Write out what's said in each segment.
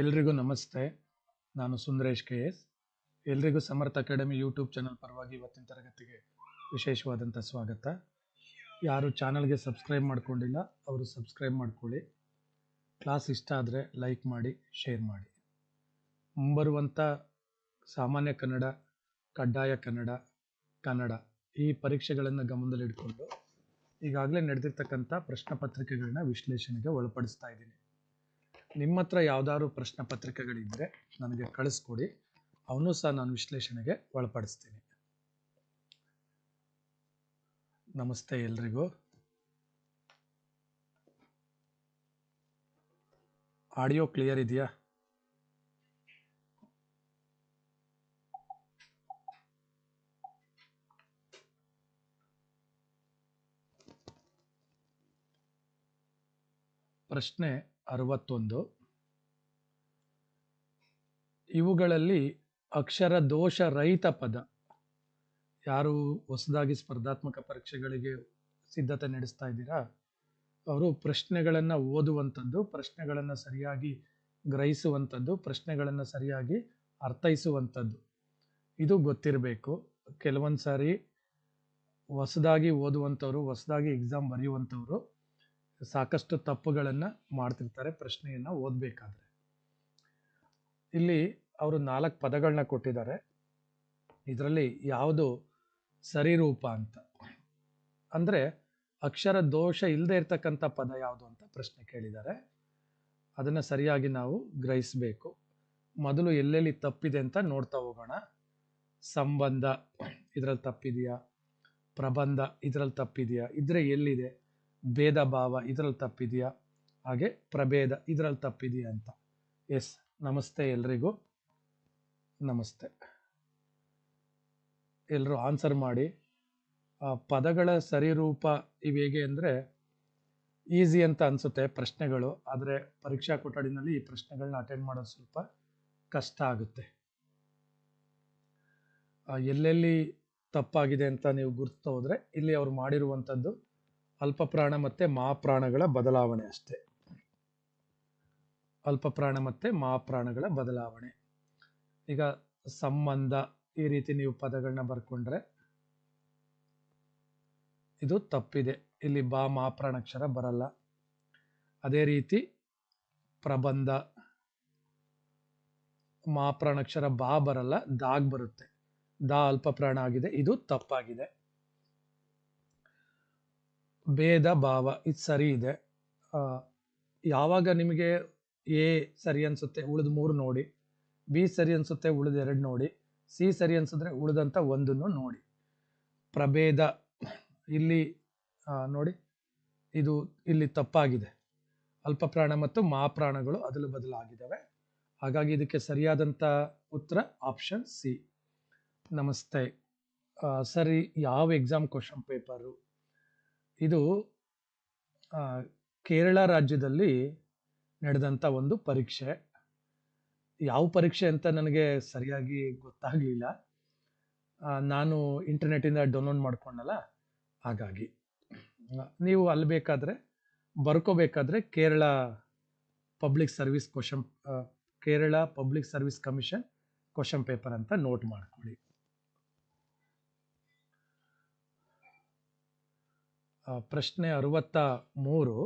ಎಲ್ರಿಗೂ ನಮಸ್ತೆ. ನಾನು ಸುಂದರೇಶ್ ಕೆ ಎಸ್. ಎಲ್ರಿಗೂ ಸಮರ್ಥ ಅಕಾಡೆಮಿ ಯೂಟ್ಯೂಬ್ ಚಾನಲ್ ಪರವಾಗಿ ಇವತ್ತಿನ ತರಗತಿಗೆ ವಿಶೇಷವಾದಂಥ ಸ್ವಾಗತ. ಯಾರು ಚಾನಲ್ಗೆ ಸಬ್ಸ್ಕ್ರೈಬ್ ಮಾಡ್ಕೊಂಡಿಲ್ಲ, ಅವರು ಸಬ್ಸ್ಕ್ರೈಬ್ ಮಾಡ್ಕೊಳ್ಳಿ. ಕ್ಲಾಸ್ ಇಷ್ಟ ಆದರೆ ಲೈಕ್ ಮಾಡಿ, ಶೇರ್ ಮಾಡಿ. ಮುಂಬರುವಂಥ ಸಾಮಾನ್ಯ ಕನ್ನಡ, ಕಡ್ಡಾಯ ಕನ್ನಡ ಕನ್ನಡ ಈ ಪರೀಕ್ಷೆಗಳನ್ನು ಗಮನದಲ್ಲಿಟ್ಕೊಂಡು ಈಗಾಗಲೇ ನಡೆದಿರ್ತಕ್ಕಂಥ ಪ್ರಶ್ನೆ ಪತ್ರಿಕೆಗಳನ್ನ ವಿಶ್ಲೇಷಣೆಗೆ ಒಳಪಡಿಸ್ತಾ ಇದ್ದೀನಿ. ನಿಮ್ಮ ಹತ್ರ ಯಾವ್ದಾದ್ರು ಪ್ರಶ್ನೆ ಪತ್ರಿಕೆಗಳಿದ್ದರೆ ನನಗೆ ಕಳಿಸ್ಕೊಡಿ. ಅವನು ಸಹ ನಾನು ವಿಶ್ಲೇಷಣೆಗೆ ಒಳಪಡಿಸ್ತೀನಿ. ನಮಸ್ತೆ ಎಲ್ರಿಗೂ. ಆಡಿಯೋ ಕ್ಲಿಯರ್ ಇದೆಯಾ? ಪ್ರಶ್ನೆ ಅರವತ್ತೊಂದು. ಇವುಗಳಲ್ಲಿ ಅಕ್ಷರ ದೋಷ ರಹಿತ ಪದ. ಯಾರು ಹೊಸದಾಗಿ ಸ್ಪರ್ಧಾತ್ಮಕ ಪರೀಕ್ಷೆಗಳಿಗೆ ಸಿದ್ಧತೆ ನಡೆಸ್ತಾ ಇದ್ದೀರಾ? ಅವರು ಪ್ರಶ್ನೆಗಳನ್ನು ಓದುವಂಥದ್ದು, ಪ್ರಶ್ನೆಗಳನ್ನು ಸರಿಯಾಗಿ ಗ್ರಹಿಸುವಂಥದ್ದು, ಪ್ರಶ್ನೆಗಳನ್ನು ಸರಿಯಾಗಿ ಅರ್ಥೈಸುವಂಥದ್ದು. ಇದು ಗೊತ್ತಿರಬೇಕು. ಕೆಲವೊಂದು ಸಾರಿ ಹೊಸದಾಗಿ ಓದುವಂಥವ್ರು, ಹೊಸದಾಗಿ ಎಕ್ಸಾಮ್ ಬರೆಯುವಂಥವ್ರು ಸಾಕಷ್ಟು ತಪ್ಪುಗಳನ್ನು ಮಾಡ್ತಿರ್ತಾರೆ, ಪ್ರಶ್ನೆಯನ್ನು ಓದಬೇಕಾದ್ರೆ. ಇಲ್ಲಿ ಅವರು ನಾಲ್ಕು ಪದಗಳನ್ನ ಕೊಟ್ಟಿದ್ದಾರೆ. ಇದರಲ್ಲಿ ಯಾವುದು ಸರಿರೂಪ ಅಂತ. ಅಂದರೆ ಅಕ್ಷರ ದೋಷ ಇಲ್ಲದೆ ಇರತಕ್ಕಂಥ ಪದ ಯಾವುದು ಅಂತ ಪ್ರಶ್ನೆ ಕೇಳಿದ್ದಾರೆ. ಅದನ್ನು ಸರಿಯಾಗಿ ನಾವು ಗ್ರಹಿಸಬೇಕು. ಮೊದಲು ಎಲ್ಲೆಲ್ಲಿ ತಪ್ಪಿದೆ ಅಂತ ನೋಡ್ತಾ ಹೋಗೋಣ. ಸಂಬಂಧ ಇದರಲ್ಲಿ ತಪ್ಪಿದೆಯಾ? ಪ್ರಬಂಧ ಇದರಲ್ಲಿ ತಪ್ಪಿದೆಯಾ? ಇದ್ರೆ ಎಲ್ಲಿದೆ? ಭೇದ ಭಾವ ಇದರಲ್ಲಿ ತಪ್ಪಿದೆಯಾ? ಹಾಗೆ ಪ್ರಭೇದ ಇದರಲ್ಲಿ ತಪ್ಪಿದೆಯಾ ಅಂತ. ಎಸ್, ನಮಸ್ತೆ ಎಲ್ರಿಗೂ. ನಮಸ್ತೆ. ಎಲ್ಲರೂ ಆನ್ಸರ್ ಮಾಡಿ. ಪದಗಳ ಸರಿರೂಪ ಇವು ಹೇಗೆ ಅಂದರೆ ಈಸಿ ಅಂತ ಅನಿಸುತ್ತೆ ಪ್ರಶ್ನೆಗಳು. ಆದರೆ ಪರೀಕ್ಷಾ ಕೊಠಡಿನಲ್ಲಿ ಈ ಪ್ರಶ್ನೆಗಳನ್ನ ಅಟೆಂಡ್ ಮಾಡೋದು ಸ್ವಲ್ಪ ಕಷ್ಟ ಆಗುತ್ತೆ. ಎಲ್ಲೆಲ್ಲಿ ತಪ್ಪಾಗಿದೆ ಅಂತ ನೀವು ಗುರುತ್ತಾ ಹೋದರೆ ಇಲ್ಲಿ ಅವ್ರು ಮಾಡಿರುವಂಥದ್ದು ಅಲ್ಪ ಪ್ರಾಣ ಮತ್ತು ಮಹಾಪ್ರಾಣಗಳ ಬದಲಾವಣೆ ಅಷ್ಟೇ. ಅಲ್ಪಪ್ರಾಣ ಮತ್ತು ಮಹಾಪ್ರಾಣಗಳ ಬದಲಾವಣೆ. ಈಗ ಸಂಬಂಧ ಈ ರೀತಿ ನೀವು ಪದಗಳನ್ನ ಬರ್ಕೊಂಡ್ರೆ ಇದು ತಪ್ಪಿದೆ. ಇಲ್ಲಿ ಬಾ ಮಹಾಪ್ರಾಣಾಕ್ಷರ ಬರಲ್ಲ. ಅದೇ ರೀತಿ ಪ್ರಬಂಧ ಮಹಾಪ್ರಾಣಾಕ್ಷರ ಬಾ ಬರಲ್ಲ, ದಾಗ್ ಬರುತ್ತೆ. ದಾ ಅಲ್ಪ ಪ್ರಾಣ ಆಗಿದೆ, ಇದು ತಪ್ಪಾಗಿದೆ. ಭೇದ ಭಾವ, ಇದು ಸರಿ ಇದೆ. ಯಾವಾಗ ನಿಮಗೆ ಎ ಸರಿ ಅನ್ಸುತ್ತೆ, ಉಳಿದ ಮೂರು ನೋಡಿ. ಬಿ ಸರಿ ಅನ್ಸುತ್ತೆ, ಉಳಿದ ಎರಡು ನೋಡಿ. ಸಿ ಸರಿ ಅನಿಸಿದ್ರೆ ಉಳಿದಂಥ ಒಂದನ್ನು ನೋಡಿ. ಪ್ರಭೇದ, ಇಲ್ಲಿ ನೋಡಿ. ಇದು ಇಲ್ಲಿ ತಪ್ಪಾಗಿದೆ. ಅಲ್ಪ ಪ್ರಾಣ ಮತ್ತು ಮಹಾಪ್ರಾಣಗಳು ಅದಲು ಬದಲಾಗಿದ್ದಾವೆ ಹಾಗಾಗಿ ಇದಕ್ಕೆ ಸರಿಯಾದಂಥ ಉತ್ತರ ಆಪ್ಷನ್ ಸಿ. ನಮಸ್ತೆ. ಸರಿ, ಯಾವ ಎಕ್ಸಾಮ್ ಕ್ವಶನ್ ಪೇಪರು ಇದು ಕೇರಳ ರಾಜ್ಯದಲ್ಲಿ ನಡೆದಂಥ ಒಂದು ಪರೀಕ್ಷೆ. ಯಾವ ಪರೀಕ್ಷೆ ಅಂತ ನನಗೆ ಸರಿಯಾಗಿ ಗೊತ್ತಾಗಲಿಲ್ಲ. ನಾನು ಇಂಟರ್ನೆಟ್ಟಿಂದ ಡೌನ್ಲೋಡ್ ಮಾಡ್ಕೊಂಡಲ್ಲ. ಹಾಗಾಗಿ, ನೀವು ಅಲ್ಲಿ ಬೇಕಾದರೆ, ಬರ್ಕೋಬೇಕಾದ್ರೆ Kerala public service question Kerala public service commission question paper ಅಂತ ನೋಟ್ ಮಾಡ್ಕೊಳ್ಳಿ. ಪ್ರಶ್ನೆ ಅರವತ್ತ ಮೂರು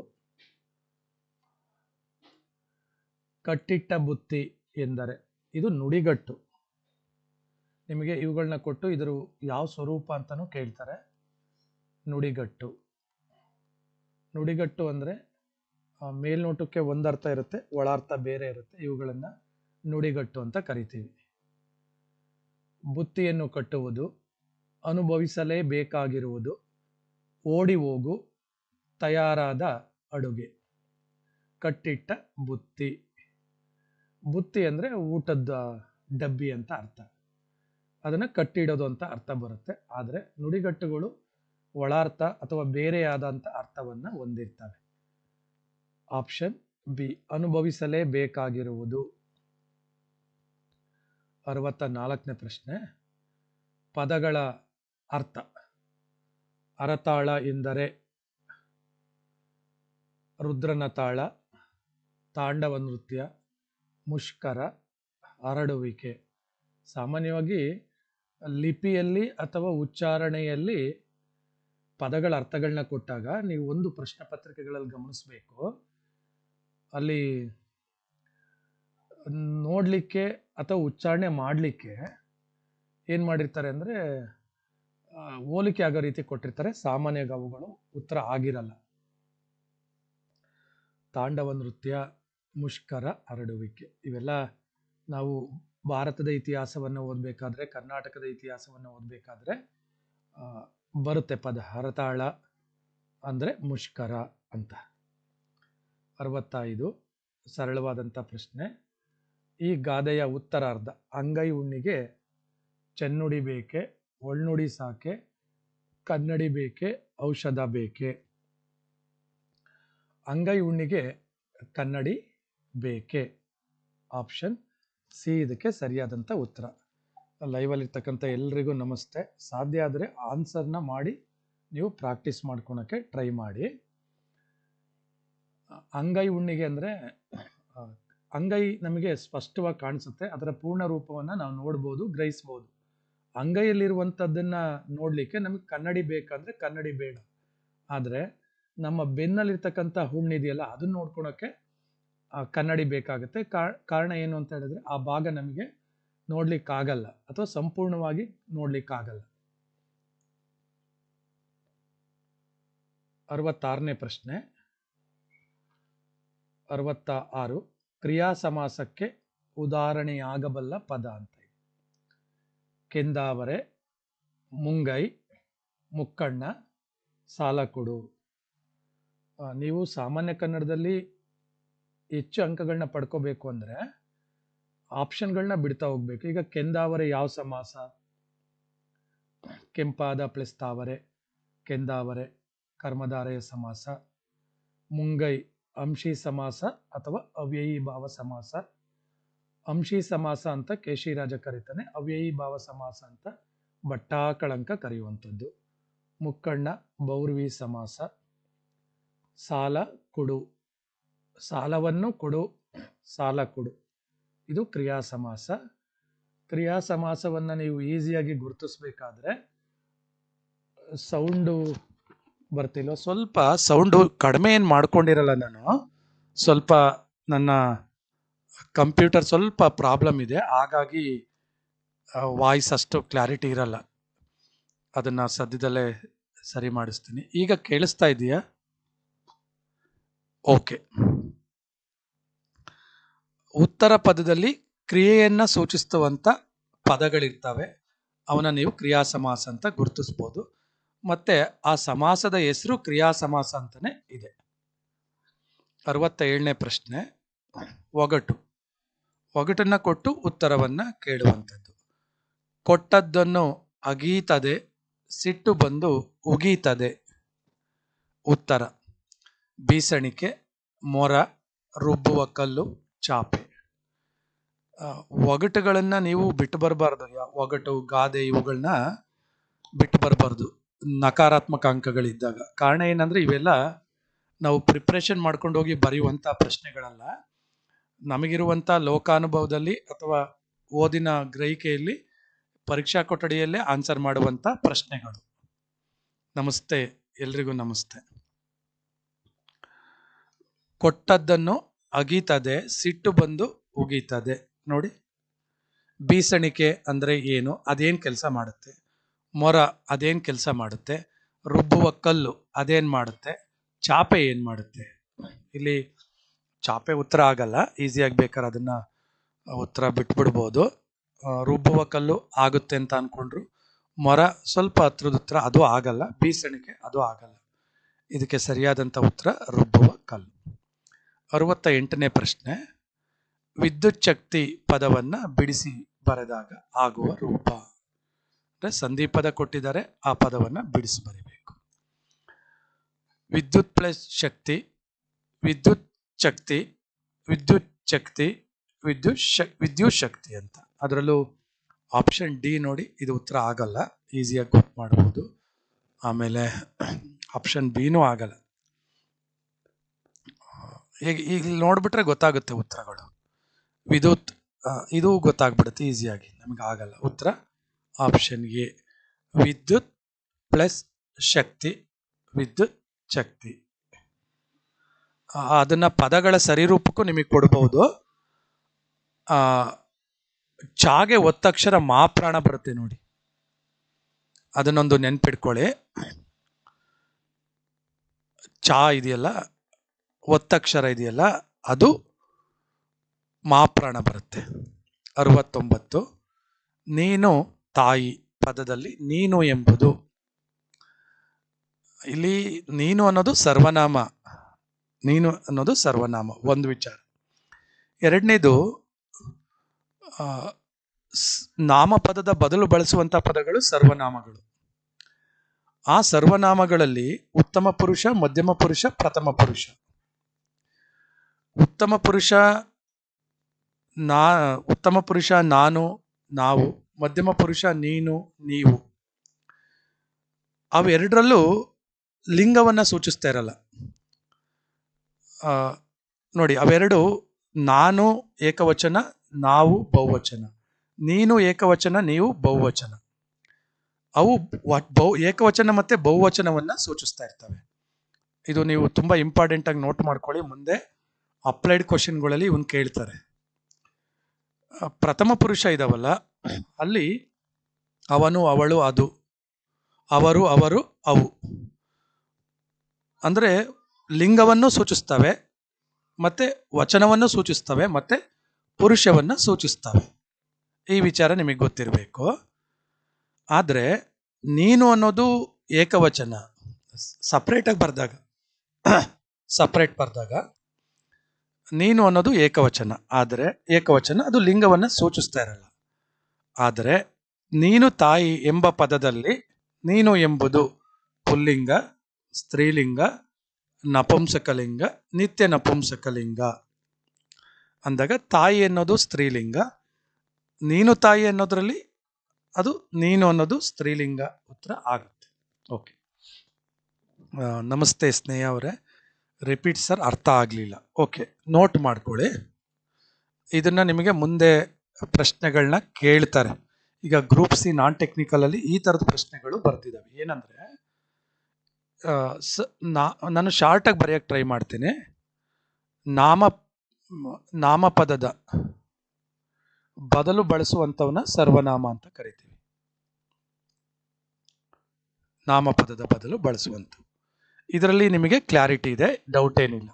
ಕಟ್ಟಿಟ್ಟ ಬುತ್ತಿ ಎಂದರೆ ಇದು ನುಡಿಗಟ್ಟು. ನಿಮಗೆ ಇವುಗಳನ್ನ ಕೊಟ್ಟು ಇದರ ಯಾವ ಸ್ವರೂಪ ಅಂತಲೂ ಕೇಳ್ತಾರೆ. ನುಡಿಗಟ್ಟು. ನುಡಿಗಟ್ಟು ಅಂದರೆ ಮೇಲ್ನೋಟಕ್ಕೆ ಒಂದರ್ಥ ಇರುತ್ತೆ, ಒಳಾರ್ಥ ಬೇರೆ ಇರುತ್ತೆ. ಇವುಗಳನ್ನು ನುಡಿಗಟ್ಟು ಅಂತ ಕರಿತೀವಿ. ಬುತ್ತಿಯನ್ನು ಕಟ್ಟುವುದು, ಅನುಭವಿಸಲೇಬೇಕಾಗಿರುವುದು ಓಡಿ ಹೋಗು ತಯಾರಾದ ಅಡುಗೆ. ಕಟ್ಟಿಟ್ಟ ಬುತ್ತಿ. ಬುತ್ತಿ ಅಂದರೆ ಊಟದ ಡಬ್ಬಿ ಅಂತ ಅರ್ಥ. ಅದನ್ನು ಕಟ್ಟಿಡೋದು ಅಂತ ಅರ್ಥ ಬರುತ್ತೆ. ಆದರೆ ನುಡಿಗಟ್ಟುಗಳು ಒಳಾರ್ಥ ಅಥವಾ ಬೇರೆಯಾದಂಥ ಅರ್ಥವನ್ನು ಹೊಂದಿರ್ತವೆ. ಆಪ್ಷನ್ ಬಿ, ಅನುಭವಿಸಲೇಬೇಕಾಗಿರುವುದು. ಅರವತ್ತ ನಾಲ್ಕನೇ ಪ್ರಶ್ನೆ. ಪದಗಳ ಅರ್ಥ. ಅರತಾಳ ಎಂದರೆ ರುದ್ರನ ತಾಳ, ತಾಂಡವ ನೃತ್ಯ, ಮುಷ್ಕರ, ಹರಡುವಿಕೆ. ಸಾಮಾನ್ಯವಾಗಿ ಲಿಪಿಯಲ್ಲಿ ಅಥವಾ ಉಚ್ಚಾರಣೆಯಲ್ಲಿ ಪದಗಳ ಅರ್ಥಗಳನ್ನ ಕೊಟ್ಟಾಗ ನೀವು ಒಂದು ಪ್ರಶ್ನೆ ಪತ್ರಿಕೆಗಳಲ್ಲಿ ಗಮನಿಸಬೇಕು. ಅಲ್ಲಿ ನೋಡಲಿಕ್ಕೆ ಅಥವಾ ಉಚ್ಚಾರಣೆ ಮಾಡಲಿಕ್ಕೆ ಏನು ಮಾಡಿರ್ತಾರೆ ಅಂದರೆ ಹೋಲಿಕೆ ಆಗೋ ರೀತಿ ಕೊಟ್ಟಿರ್ತಾರೆ. ಸಾಮಾನ್ಯ ಗಾವುಗಳು ಉತ್ತರ ಆಗಿರಲ್ಲ. ತಾಂಡವ ನೃತ್ಯ, ಮುಷ್ಕರ, ಹರಡುವಿಕೆ ಇವೆಲ್ಲ ನಾವು ಭಾರತದ ಇತಿಹಾಸವನ್ನು ಓದಬೇಕಾದ್ರೆ, ಕರ್ನಾಟಕದ ಇತಿಹಾಸವನ್ನು ಓದಬೇಕಾದ್ರೆ ಬರುತ್ತೆ ಪದ. ಹರತಾಳ ಅಂದರೆ ಮುಷ್ಕರ ಅಂತ. ಅರವತ್ತೈದು ಸರಳವಾದಂಥ ಪ್ರಶ್ನೆ. ಈ ಗಾದೆಯ ಉತ್ತರಾರ್ಧ ಅಂಗೈ ಉಣ್ಣಿಗೆ ಚೆನ್ನುಡಿ ಬೇಕೆ? ಒಳ್ನುಡಿ ಸಾಕೆ, ಕನ್ನಡಿ ಬೇಕೆ, ಔಷಧ ಬೇಕೆ? ಅಂಗೈ ಉಣ್ಣಿಗೆ ಕನ್ನಡಿ ಬೇಕೆ? ಆಪ್ಷನ್ ಸಿ, ಇದಕ್ಕೆ ಸರಿಯಾದಂಥ ಉತ್ತರ. ಲೈವಲ್ಲಿರ್ತಕ್ಕಂಥ ಎಲ್ರಿಗೂ ನಮಸ್ತೆ. ಸಾಧ್ಯ ಆದರೆ ಆನ್ಸರ್ನ ಮಾಡಿ, ನೀವು ಪ್ರಾಕ್ಟೀಸ್ ಮಾಡ್ಕೊಳಕ್ಕೆ ಟ್ರೈ ಮಾಡಿ. ಅಂಗೈ ಉಣ್ಣಿಗೆ ಅಂದರೆ, ಅಂಗೈ ನಮಗೆ ಸ್ಪಷ್ಟವಾಗಿ ಕಾಣಿಸುತ್ತೆ. ಅದರ ಪೂರ್ಣ ರೂಪವನ್ನು ನಾವು ನೋಡ್ಬೋದು, ಗ್ರಹಿಸ್ಬೋದು. ಅಂಗೈಯಲ್ಲಿರುವಂಥದ್ದನ್ನ ನೋಡಲಿಕ್ಕೆ ನಮಗೆ ಕನ್ನಡಿ ಬೇಕಂದ್ರೆ ಕನ್ನಡಿ ಬೇಡ. ಆದರೆ ನಮ್ಮ ಬೆನ್ನಲ್ಲಿರ್ತಕ್ಕಂಥ ಹುಣ್ಣಿದೆಯಲ್ಲ, ಅದನ್ನ ನೋಡ್ಕೊಳಕ್ಕೆ ಕನ್ನಡಿ ಬೇಕಾಗುತ್ತೆ. ಕಾರಣ ಏನು ಅಂತ ಹೇಳಿದ್ರೆ, ಆ ಭಾಗ ನಮಗೆ ನೋಡ್ಲಿಕ್ಕಾಗಲ್ಲ, ಅಥವಾ ಸಂಪೂರ್ಣವಾಗಿ ನೋಡ್ಲಿಕ್ಕಾಗಲ್ಲ. ಅರವತ್ತಾರನೇ ಪ್ರಶ್ನೆ. ಅರವತ್ತ ಆರು ಕ್ರಿಯಾ ಸಮಾಸಕ್ಕೆ ಉದಾಹರಣೆಯಾಗಬಲ್ಲ ಪದ ಅಂತ. ಕೆಂದಾವರೆ, ಮುಂಗೈ, ಮುಕ್ಕಣ್ಣ ಸಾಲ ಕೊಡು ನೀವು ಸಾಮಾನ್ಯ ಕನ್ನಡದಲ್ಲಿ ಹೆಚ್ಚು ಅಂಕಗಳನ್ನ ಪಡ್ಕೋಬೇಕು ಅಂದರೆ ಆಪ್ಷನ್ಗಳನ್ನ ಬಿಡ್ತಾ ಹೋಗ್ಬೇಕು. ಈಗ ಕೆಂದಾವರೆ ಯಾವ ಸಮಾಸ? ಕೆಂಪಾದ ಪ್ಲಸ್ ತಾವರೆ, ಕೆಂದಾವರೆ ಕರ್ಮಧಾರೆಯ ಸಮಾಸ, ಮುಂಗೈ ಅಂಶಿ ಸಮಾಸ ಅಥವಾ ಅವ್ಯಯಿ ಭಾವ ಸಮಾಸ. ಅಂಶಿ ಸಮಾಸ ಅಂತ ಕೇಶಿರಾಜ ಕರೀತಾನೆ, ಅವ್ಯಯಿ ಭಾವ ಸಮಾಸ ಅಂತ ಬಟ್ಟಾಕಳಂಕ ಕರೆಯುವಂಥದ್ದು. ಮುಕ್ಕಣ್ಣ, ಬೌರ್ವಿ ಸಮಾಸ. ಸಾಲ ಕೊಡು, ಸಾಲವನ್ನು ಕೊಡು, ಸಾಲ ಕೊಡು. ಇದು ಕ್ರಿಯಾ ಸಮಾಸ. ಕ್ರಿಯಾ ಸಮಾಸವನ್ನು ನೀವು ಈಸಿಯಾಗಿ ಗುರುತಿಸ್ಬೇಕಾದ್ರೆ ಸೌಂಡು ಬರ್ತಿಲ್ಲ ಸ್ವಲ್ಪ ಸೌಂಡು ಕಡಿಮೆ ಏನು ಮಾಡ್ಕೊಂಡಿರಲ್ಲ ನಾನು, ಸ್ವಲ್ಪ ನನ್ನ ಕಂಪ್ಯೂಟರ್ ಸ್ವಲ್ಪ ಪ್ರಾಬ್ಲಮ್ ಇದೆ. ಹಾಗಾಗಿ ವಾಯ್ಸ್ ಅಷ್ಟು ಕ್ಲಾರಿಟಿ ಇರಲ್ಲ. ಅದನ್ನು ಸದ್ಯದಲ್ಲೇ ಸರಿ ಮಾಡಿಸ್ತೀನಿ. ಈಗ ಕೇಳಿಸ್ತಾ ಇದೆಯಾ? ಓಕೆ. ಉತ್ತರ ಪದದಲ್ಲಿ ಕ್ರಿಯೆಯನ್ನು ಸೂಚಿಸುವಂಥ ಪದಗಳಿರ್ತವೆ. ಅವನ ನೀವು ಕ್ರಿಯಾ ಸಮಾಸ ಅಂತ ಗುರುತಿಸ್ಬೋದು. ಮತ್ತೆ ಆ ಸಮಾಸದ ಹೆಸರು ಕ್ರಿಯಾ ಸಮಾಸ ಅಂತಲೇ ಇದೆ. ಅರವತ್ತ ಏಳನೇ ಪ್ರಶ್ನೆ. ಒಗಟು. ಒಗಟನ್ನು ಕೊಟ್ಟು ಉತ್ತರವನ್ನು ಕೇಳುವಂಥದ್ದು. ಕೊಟ್ಟದ್ದನ್ನು ಅಗೀತದೆ, ಸಿಟ್ಟು ಬಂದು ಉಗೀತದೆ. ಉತ್ತರ, ಬೀಸಣಿಕೆ, ಮೊರ, ರುಬ್ಬುವ ಕಲ್ಲು, ಚಾಪೆ. ಒಗಟುಗಳನ್ನು ನೀವು ಬಿಟ್ಟು ಬರಬಾರ್ದು. ಒಗಟು, ಗಾದೆ ಇವುಗಳನ್ನ ಬಿಟ್ಟು ಬರಬಾರ್ದು. ನಕಾರಾತ್ಮಕ ಅಂಕಗಳಿದ್ದಾಗ. ಕಾರಣ ಏನಂದ್ರೆ ಇವೆಲ್ಲ ನಾವು ಪ್ರಿಪ್ರೇಷನ್ ಮಾಡ್ಕೊಂಡು ಹೋಗಿ ಬರೆಯುವಂಥ ಪ್ರಶ್ನೆಗಳಲ್ಲ. ನಮಗಿರುವಂಥ ಲೋಕಾನುಭವದಲ್ಲಿ ಅಥವಾ ಓದಿನ ಗ್ರಹಿಕೆಯಲ್ಲಿ ಪರೀಕ್ಷಾ ಕೊಠಡಿಯಲ್ಲೇ ಆನ್ಸರ್ ಮಾಡುವಂಥ ಪ್ರಶ್ನೆಗಳು. ನಮಸ್ತೆ, ಎಲ್ರಿಗೂ ನಮಸ್ತೆ. ಕೊಟ್ಟದ್ದನ್ನು ಅಗೀತದೆ, ಸಿಟ್ಟು ಬಂದು ಉಗೀತದೆ. ನೋಡಿ. ಬೀಸಣಿಕೆ ಅಂದರೆ ಏನು? ಅದೇನು ಕೆಲಸ ಮಾಡುತ್ತೆ? ಮೊರ ಅದೇನು ಕೆಲಸ ಮಾಡುತ್ತೆ? ರುಬ್ಬುವ ಕಲ್ಲು ಅದೇನು ಮಾಡುತ್ತೆ? ಚಾಪೆ ಏನು ಮಾಡುತ್ತೆ? ಇಲ್ಲಿ ಚಾಪೆ ಉತ್ತರ ಆಗಲ್ಲ ಈಸಿಯಾಗಿ ಬೇಕಾದ್ರೆ ಅದನ್ನು ಉತ್ತರ ಬಿಟ್ಬಿಡ್ಬೋದು. ರುಬ್ಬುವ ಕಲ್ಲು ಆಗುತ್ತೆ ಅಂತ ಅಂದ್ಕೊಂಡ್ರು ಮೊರ ಸ್ವಲ್ಪ ಹತ್ರದ ಉತ್ತರ ಅದು ಆಗಲ್ಲ, ಬೀಸಣಿಕೆ ಅದು ಆಗಲ್ಲ. ಇದಕ್ಕೆ ಸರಿಯಾದಂಥ ಉತ್ತರ, ರುಬ್ಬುವ ಕಲ್ಲು. ಅರವತ್ತ ಎಂಟನೇ ಪ್ರಶ್ನೆ. ವಿದ್ಯುತ್ ಶಕ್ತಿ ಪದವನ್ನು ಬಿಡಿಸಿ ಬರೆದಾಗ ಆಗುವ ರೂಪ. ಅಂದರೆ ಸಂಧಿ ಪದ ಕೊಟ್ಟಿದ್ದಾರೆ, ಆ ಪದವನ್ನು ಬಿಡಿಸಿ ಬರೀಬೇಕು. ವಿದ್ಯುತ್ ಪ್ಲಸ್ ಶಕ್ತಿ. ವಿದ್ಯುತ್ ಶಕ್ತಿ, ವಿದ್ಯುತ್ ಶಕ್ತಿ, ವಿದ್ಯುತ್ ಶಕ್ ವಿದ್ಯುತ್ ಶಕ್ತಿ ಅಂತ. ಅದರಲ್ಲೂ ಆಪ್ಷನ್ ಡಿ ನೋಡಿ ಇದು ಉತ್ತರ ಆಗಲ್ಲ. ಈಸಿಯಾಗಿ ಗೊತ್ತು ಮಾಡ್ಬೋದು. ಆಮೇಲೆ ಆಪ್ಷನ್ ಬಿನೂ ಆಗಲ್ಲ. ಈಗ ಈಗ ನೋಡಿಬಿಟ್ರೆ ಗೊತ್ತಾಗುತ್ತೆ ಉತ್ತರಗಳು. ವಿದ್ಯುತ್ ಇದು ಗೊತ್ತಾಗ್ಬಿಡುತ್ತೆ ಈಸಿಯಾಗಿ ನಮಗೆ ಆಗಲ್ಲ ಉತ್ತರ. ಆಪ್ಷನ್ ಎ ವಿದ್ಯುತ್ ಪ್ಲಸ್ ಶಕ್ತಿ, ವಿದ್ಯುತ್ ಶಕ್ತಿ. ಅದನ್ನ ಪದಗಳ ಸರಿರೂಪಕ್ಕೂ ನಿಮಗೆ ಕೊಡಬಹುದು. ಆ, ಚಾಗೆ ಒತ್ತಕ್ಷರ ಮಾಪ್ರಾಣ ಬರುತ್ತೆ ನೋಡಿ. ಅದನ್ನೊಂದು ನೆನ್ಪಿಟ್ಕೊಳ್ಳಿ. ಚಾ ಇದೆಯಲ್ಲ ಒತ್ತಕ್ಷರ ಇದೆಯಲ್ಲ, ಅದು ಮಾಪ್ರಾಣ ಬರುತ್ತೆ. ಅರವತ್ತೊಂಬತ್ತು, ನೀನು ತಾಯಿ ಪದದಲ್ಲಿ ನೀನು ಎಂಬುದು. ಇಲ್ಲಿ ನೀನು ಅನ್ನೋದು ಸರ್ವನಾಮ. ನೀನು ಅನ್ನೋದು ಸರ್ವನಾಮ, ಒಂದು ವಿಚಾರ. ಎರಡನೇದು ನಾಮಪದದ ಬದಲು ಬಳಸುವಂತ ಪದಗಳು ಸರ್ವನಾಮಗಳು. ಆ ಸರ್ವನಾಮಗಳಲ್ಲಿ ಉತ್ತಮ ಪುರುಷ, ಮಧ್ಯಮ ಪುರುಷ, ಪ್ರಥಮ ಪುರುಷ. ಉತ್ತಮ ಪುರುಷ ನಾ, ಉತ್ತಮ ಪುರುಷ ನಾನು, ನಾವು, ಮಧ್ಯಮ ಪುರುಷ ನೀನು, ನೀವು. ಅವೆರಡರಲ್ಲೂ ಲಿಂಗವನ್ನ ಸೂಚಿಸ್ತಾ ಇರಲ್ಲ. ನೋಡಿ, ಅವೆರಡು ನಾನು ಏಕವಚನ, ನಾವು ಬಹುವಚನ. ನೀನು ಏಕವಚನ, ನೀವು ಬಹುವಚನ. ಅವು ಬಹು, ಏಕವಚನ ಮತ್ತೆ ಬಹುವಚನವನ್ನ ಸೂಚಿಸ್ತಾ ಇರ್ತವೆ. ಇದು ನೀವು ತುಂಬಾ ಇಂಪಾರ್ಟೆಂಟ್ ಆಗಿ ನೋಟ್ ಮಾಡ್ಕೊಳ್ಳಿ, ಮುಂದೆ ಅಪ್ಲೈಡ್ ಕ್ವಶನ್ಗಳಲ್ಲಿ ಇವನ್ ಕೇಳ್ತಾರೆ. ಪ್ರಥಮ ಪುರುಷ ಇದಾವಲ್ಲ, ಅಲ್ಲಿ ಅವನು, ಅವಳು, ಅದು. ಅವರು ಅವರು, ಅವು. ಅಂದ್ರೆ ಲಿಂಗವನ್ನು ಸೂಚಿಸ್ತವೆ ಮತ್ತೆ ವಚನವನ್ನು ಸೂಚಿಸ್ತವೆ ಮತ್ತೆ ಪುರುಷವನ್ನು ಸೂಚಿಸ್ತವೆ ಈ ವಿಚಾರ ನಿಮಗೆ ಗೊತ್ತಿರಬೇಕು. ಆದರೆ ನೀನು ಅನ್ನೋದು ಏಕವಚನ ಸಪ್ರೇಟಾಗಿ ಬರೆದಾಗ ಸಪ್ರೇಟ್ ಬರೆದಾಗ ನೀನು ಅನ್ನೋದು ಏಕವಚನ. ಆದರೆ ಏಕವಚನ, ಅದು ಲಿಂಗವನ್ನು ಸೂಚಿಸ್ತಾ ಇರಲ್ಲ. ಆದರೆ ನೀನು ತಾಯಿ ಎಂಬ ಪದದಲ್ಲಿ ನೀನು ಎಂಬುದು ಪುಲ್ಲಿಂಗ, ಸ್ತ್ರೀಲಿಂಗ ನಪುಂಸಕಲಿಂಗ, ನಿತ್ಯ ನಪುಂಸಕಲಿಂಗ. ಅಂದಾಗ ತಾಯಿ ಅನ್ನೋದು ಸ್ತ್ರೀಲಿಂಗ, ನೀನು ತಾಯಿ ಅನ್ನೋದ್ರಲ್ಲಿ ಅದು ನೀನು ಅನ್ನೋದು ಸ್ತ್ರೀಲಿಂಗ ಉತ್ತರ ಆಗುತ್ತೆ. ಓಕೆ ನಮಸ್ತೆ ಸ್ನೇಹ ಅವರೇ. ರಿಪೀಟ್ ಸರ್ ಅರ್ಥ ಆಗಲಿಲ್ಲ. ಓಕೆ ನೋಟ್ ಮಾಡ್ಕೊಳ್ಳಿ. ಇದನ್ನು ನಿಮಗೆ ಮುಂದೆ ಪ್ರಶ್ನೆಗಳನ್ನ ಕೇಳ್ತಾರೆ. ಈಗ ಗ್ರೂಪ್ ಸಿ ನಾನ್ ಟೆಕ್ನಿಕಲಲ್ಲಿ ಈ ಥರದ ಪ್ರಶ್ನೆಗಳು ಬರ್ತಿದ್ದಾವೆ ಏನಂದ್ರೆ ಸ- ನಾ- ನಾನು ಶಾರ್ಟಾಗಿ ಬರೆಯೋಕ್ಕೆ ಟ್ರೈ ಮಾಡ್ತೀನಿ. ನಾಮ, ನಾಮಪದದ ಬದಲು ಬಳಸುವಂಥವನ್ನ ಸರ್ವನಾಮ ಅಂತ ಕರಿತೀವಿ. ನಾಮಪದದ ಬದಲು ಬಳಸುವಂಥ ಇದರಲ್ಲಿ ನಿಮಗೆ ಕ್ಲಾರಿಟಿ ಇದೆ ಡೌಟ್ ಏನಿಲ್ಲ.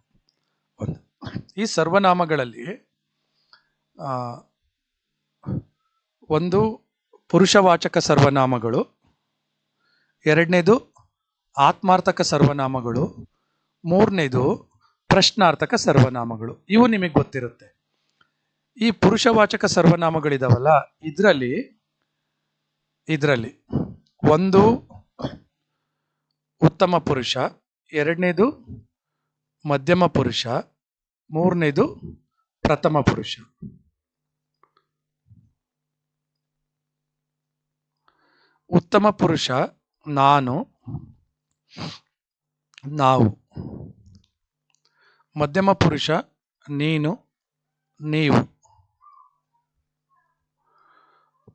ಒಂದು. ಈ ಸರ್ವನಾಮಗಳಲ್ಲಿ ಒಂದು ಪುರುಷವಾಚಕ ಸರ್ವನಾಮಗಳು, ಎರಡನೇದು ಆತ್ಮಾರ್ಥಕ ಸರ್ವನಾಮಗಳು. ಮೂರನೇದು ಪ್ರಶ್ನಾರ್ಥಕ ಸರ್ವನಾಮಗಳು. ಇವು ನಿಮಗೆ ಗೊತ್ತಿರುತ್ತೆ. ಈ ಪುರುಷವಾಚಕ ಸರ್ವನಾಮಗಳಿದಾವಲ್ಲ, ಇದರಲ್ಲಿ ಇದರಲ್ಲಿ ಒಂದು ಉತ್ತಮ ಪುರುಷ, ಎರಡನೇದು ಮಧ್ಯಮ ಪುರುಷ, ಮೂರನೇದು ಪ್ರಥಮ ಪುರುಷ. ಉತ್ತಮ ಪುರುಷ ನಾನು ನಾವು ಮಧ್ಯಮ ಪುರುಷ, ನೀನು, ನೀವು.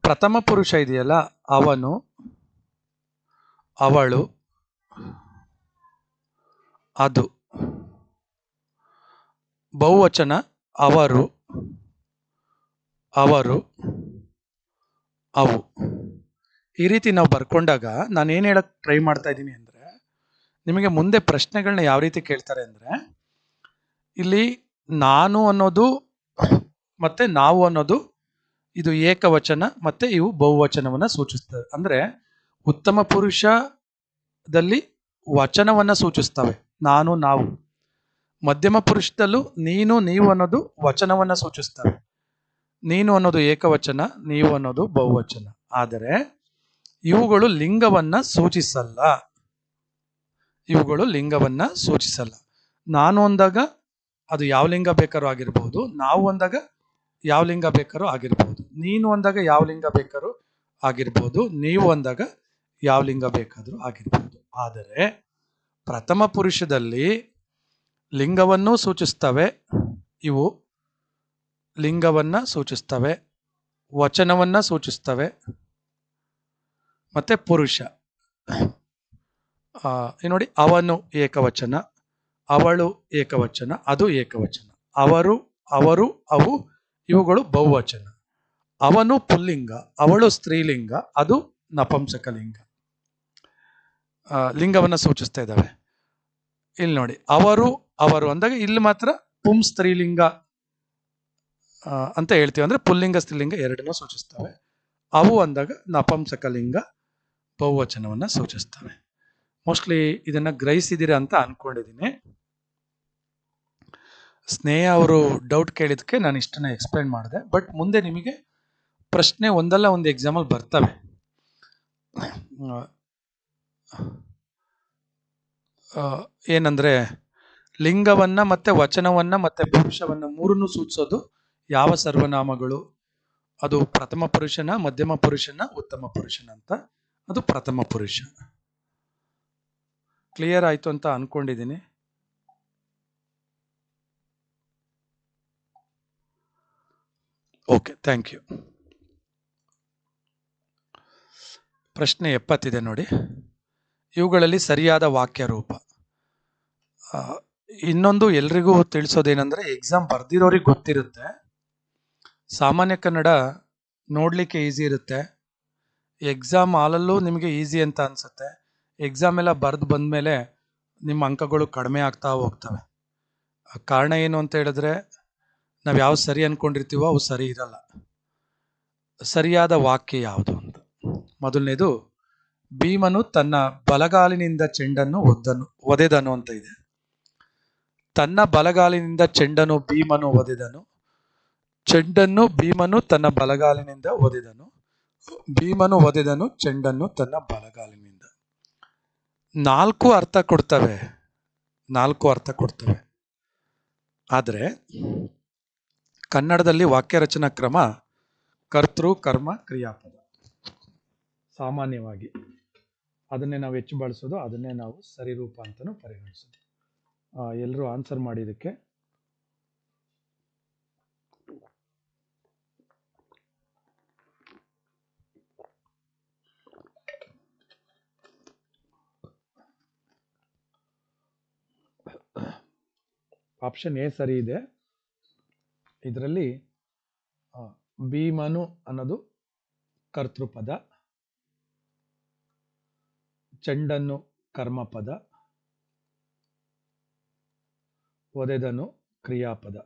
ಪ್ರಥಮ ಪುರುಷ ಇದೆಯಲ್ಲ, ಅವನು, ಅವಳು, ಅದು. ಬಹುವಚನ, ಅವರು ಅವರು, ಅವು. ಈ ರೀತಿ ನಾವು ಬರ್ಕೊಂಡಾಗ ನಾನು ಏನು ಹೇಳಕ್ಕೆ ಟ್ರೈ ಮಾಡ್ತಾ ಇದ್ದೀನಿ ನಿಮಗೆ ಮುಂದೆ ಪ್ರಶ್ನೆಗಳನ್ನ ಯಾವ ರೀತಿ ಕೇಳ್ತಾರೆ ಅಂದ್ರೆ, ಇಲ್ಲಿ ನಾನು ಅನ್ನೋದು, ಮತ್ತೆ ನಾವು ಅನ್ನೋದು, ಇದು ಏಕವಚನ, ಮತ್ತೆ ಇವು ಬಹುವಚನವನ್ನು ಸೂಚಿಸ್ತವೆ ಅಂದ್ರೆ ಉತ್ತಮ ಪುರುಷದಲ್ಲಿ ವಚನವನ್ನು ಸೂಚಿಸ್ತವೆ, ನಾನು, ನಾವು. ಮಧ್ಯಮ ಪುರುಷದಲ್ಲೂ ನೀನು, ನೀವು ಅನ್ನೋದು ವಚನವನ್ನು ಸೂಚಿಸ್ತವೆ. ನೀನು ಅನ್ನೋದು ಏಕವಚನ, ನೀವು ಅನ್ನೋದು ಬಹುವಚನ. ಆದರೆ ಇವುಗಳು ಲಿಂಗವನ್ನು ಸೂಚಿಸಲ್ಲ. ಇವುಗಳು ಲಿಂಗವನ್ನ ಸೂಚಿಸಲ್ಲ. ನಾನು ಅಂದಾಗ ಅದು ಯಾವ ಲಿಂಗ ಬೇಕಾದ್ರೂ ಆಗಿರ್ಬೋದು, ನಾವು ಅಂದಾಗ ಯಾವ ಲಿಂಗ ಬೇಕಾದ್ರೂ ಆಗಿರ್ಬೋದು, ನೀನು ಅಂದಾಗ ಯಾವ ಲಿಂಗ ಬೇಕಾದ್ರೂ ಆಗಿರ್ಬೋದು, ನೀವು ಅಂದಾಗ ಯಾವ ಲಿಂಗ ಬೇಕಾದರೂ ಆಗಿರ್ಬೋದು. ಆದರೆ ಪ್ರಥಮ ಪುರುಷದಲ್ಲಿ ಲಿಂಗವನ್ನು ಸೂಚಿಸ್ತವೆ, ಇವು ಲಿಂಗವನ್ನ ಸೂಚಿಸ್ತವೆ, ವಚನವನ್ನು ಸೂಚಿಸ್ತವೆ, ಮತ್ತೆ ಪುರುಷ. ನೋಡಿ, ಅವನು ಏಕವಚನ, ಅವಳು ಏಕವಚನ, ಅದು ಏಕವಚನ. ಅವರು ಅವರು, ಅವು, ಇವುಗಳು ಬಹುವಚನ. ಅವನು ಪುಲ್ಲಿಂಗ, ಅವಳು ಸ್ತ್ರೀಲಿಂಗ, ಅದು ನಪಂಸಕಲಿಂಗ. ಲಿಂಗವನ್ನು ಸೂಚಿಸ್ತಾ ಇದ್ದಾವೆ. ಇಲ್ಲಿ ನೋಡಿ, ಅವರು ಅವರು ಅಂದಾಗ ಇಲ್ಲಿ ಮಾತ್ರ ಪುಂ ಸ್ತ್ರೀಲಿಂಗ ಅಂತ ಹೇಳ್ತೀವಿ. ಅಂದ್ರೆ ಪುಲ್ಲಿಂಗ, ಸ್ತ್ರೀಲಿಂಗ ಎರಡನ್ನೂ ಸೂಚಿಸ್ತವೆ. ಅವು ಅಂದಾಗ ನಪಂಸಕಲಿಂಗ ಬಹುವಚನವನ್ನ ಸೂಚಿಸ್ತವೆ. ಮೋಸ್ಟ್ಲಿ ಇದನ್ನ ಗ್ರಹಿಸಿದ್ದೀರಾ ಅಂತ ಅನ್ಕೊಂಡಿದ್ದೀನಿ. ಸ್ನೇಹ ಅವರು ಡೌಟ್ ಕೇಳಿದಕ್ಕೆ ನಾನು ಇಷ್ಟನ್ನ ಎಕ್ಸ್ಪ್ಲೈನ್ ಮಾಡಿದೆ. ಬಟ್ ಮುಂದೆ ನಿಮಗೆ ಪ್ರಶ್ನೆ ಒಂದಲ್ಲ ಒಂದು ಎಕ್ಸಾಮಲ್ಲಿ ಬರ್ತವೆ. ಏನಂದರೆ ಲಿಂಗವನ್ನ ಮತ್ತೆ ವಚನವನ್ನ ಮತ್ತೆ ಪುರುಷವನ್ನ ಮೂರನ್ನು ಸೂಚಿಸೋದು ಯಾವ ಸರ್ವನಾಮಗಳು? ಅದು ಪ್ರಥಮ ಪುರುಷನ, ಮಧ್ಯಮ ಪುರುಷನ, ಉತ್ತಮ ಪುರುಷನ ಅಂತ. ಅದು ಪ್ರಥಮ ಪುರುಷ. ಕ್ಲಿಯರ್ ಆಯಿತು ಅಂತ ಅಂದ್ಕೊಂಡಿದ್ದೀನಿ ಓಕೆ, ಥ್ಯಾಂಕ್ ಯು. ಪ್ರಶ್ನೆ ಎಪ್ಪತ್ತಿದೆ ನೋಡಿ. ಇವುಗಳಲ್ಲಿ ಸರಿಯಾದ ವಾಕ್ಯ ರೂಪ. ಇನ್ನೊಂದು ಎಲ್ರಿಗೂ ತಿಳಿಸೋದೇನೆಂದರೆ ಎಕ್ಸಾಮ್ ಬರ್ದಿರೋರಿಗೆ ಗೊತ್ತಿರುತ್ತೆ. ಸಾಮಾನ್ಯ ಕನ್ನಡ ನೋಡಲಿಕ್ಕೆ ಈಸಿ ಇರುತ್ತೆ. ಎಕ್ಸಾಮ್ ಹಾಲಲ್ಲೂ ನಿಮಗೆ ಈಸಿ ಅಂತ ಅನ್ಸುತ್ತೆ. ಎಕ್ಸಾಮ್ ಎಲ್ಲ ಬರೆದು ಬಂದಮೇಲೆ ನಿಮ್ಮ ಅಂಕಗಳು ಕಡಿಮೆ ಆಗ್ತಾ ಹೋಗ್ತವೆ. ಕಾರಣ ಏನು ಅಂತ ಹೇಳಿದ್ರೆ, ನಾವು ಯಾವ ಸರಿ ಅಂದ್ಕೊಂಡಿರ್ತೀವೋ ಅವು ಸರಿ ಇರಲ್ಲ. ಸರಿಯಾದ ವಾಕ್ಯ ಯಾವುದು ಅಂತ. ಮೊದಲನೇದು, ಭೀಮನು ತನ್ನ ಬಲಗಾಲಿನಿಂದ ಚೆಂಡನ್ನು ಒದ್ದನು, ಒದೆದನು ಅಂತ ಇದೆ. ತನ್ನ ಬಲಗಾಲಿನಿಂದ ಚೆಂಡನು ಭೀಮನು ಒದೆದನು, ಚೆಂಡನ್ನು ಭೀಮನು ತನ್ನ ಬಲಗಾಲಿನಿಂದ ಒದೆದನು, ಭೀಮನು ಒದೆದನು, ಚೆಂಡನ್ನು ತನ್ನ ಬಲಗಾಲಿನಿಂದ. ನಾಲ್ಕು ಅರ್ಥ ಕೊಡ್ತವೆ. ನಾಲ್ಕು ಅರ್ಥ ಕೊಡ್ತವೆ. ಆದರೆ ಕನ್ನಡದಲ್ಲಿ ವಾಕ್ಯ ರಚನಾ ಕ್ರಮ ಕರ್ತೃ, ಕರ್ಮ, ಕ್ರಿಯಾಪದ. ಸಾಮಾನ್ಯವಾಗಿ ಅದನ್ನೇ ನಾವು ಹೆಚ್ಚು ಬಳಸೋದು, ಅದನ್ನೇ ನಾವು ಸರಿರೂಪ ಅಂತಲೂ ಪರಿಗಣಿಸೋದು. ಎಲ್ಲರೂ ಆನ್ಸರ್ ಮಾಡಿದ್ದಕ್ಕೆ ಆಪ್ಷನ್ ಎ ಸರಿ ಇದೆ. ಇದರಲ್ಲಿ ಭೀಮನು ಅನ್ನೋದು ಕರ್ತೃಪದ, ಚೆಂಡನ್ನು ಕರ್ಮಪದ, ಒದೆದನು ಕ್ರಿಯಾಪದ.